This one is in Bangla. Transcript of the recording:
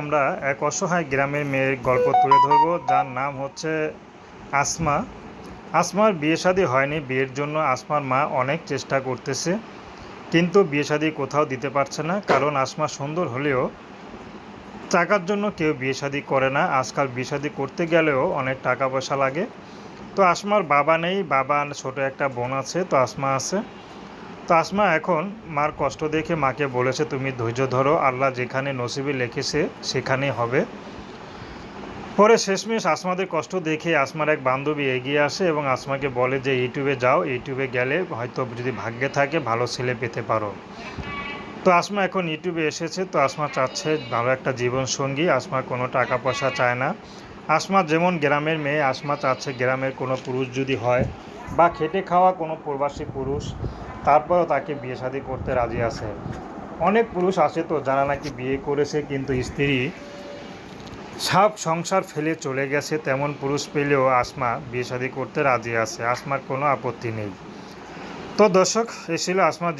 আমরা এক অসহায় গ্রামের মেয়ের গল্প তুলে ধরব, যার নাম হচ্ছে আসমা। আসমার বিয়ে শাদী হয়নি, বিয়ের জন্য আসমার মা অনেক চেষ্টা করতেছে, কিন্তু বিয়ে শাদী কোথাও দিতে পারছে না, কারণ আসমা সুন্দর হলেও টাকার জন্য কেউ বিয়ে শাদী করে না। আজকাল বিয়ে শাদী করতে গেলেও অনেক টাকা পয়সা লাগে। তো আসমার বাবা নেই, বাবা ছোট একটা বোন আছে, তো আসমা আছে। তো আসমা এখন মার কষ্ট দেখে মাকে বলেছে, তুমি ধৈর্য ধরো, আল্লাহ যেখানে নসিবে লেখেছে সেখানেই হবে। পরে শেষমেশ আসমাদের কষ্ট দেখে আসমার এক বান্ধবী এগিয়ে আসে এবং আসমাকে বলে যে, ইউটিউবে যাও, ইউটিউবে গেলে হয়তো যদি ভাগ্যে থাকে ভালো ছেলে পেতে পারো। তো আসমা এখন ইউটিউবে এসেছে, তো আসমা চাচ্ছে ভালো একটা জীবন সঙ্গী আসমা কোনো টাকা পয়সা চায় না। আসমা যেমন গ্রামের মেয়ে, আসমা চাচ্ছে গ্রামের কোনো পুরুষ যদি হয় বা খেটে খাওয়া কোনো প্রবাসী পুরুষ তারপরেও তাকে বিয়ে শাদি করতে রাজি আছে। অনেক পুরুষ আছে তো, যারা নাকি বিয়ে করেছে কিন্তু স্ত্রী সব সংসার ফেলে চলে গেছে, তেমন পুরুষ পেলেও আসমা বিয়ে শাদী করতে রাজি আছে। আসমার কোনো আপত্তি নেই। তো দর্শক, এ ছিল আসমার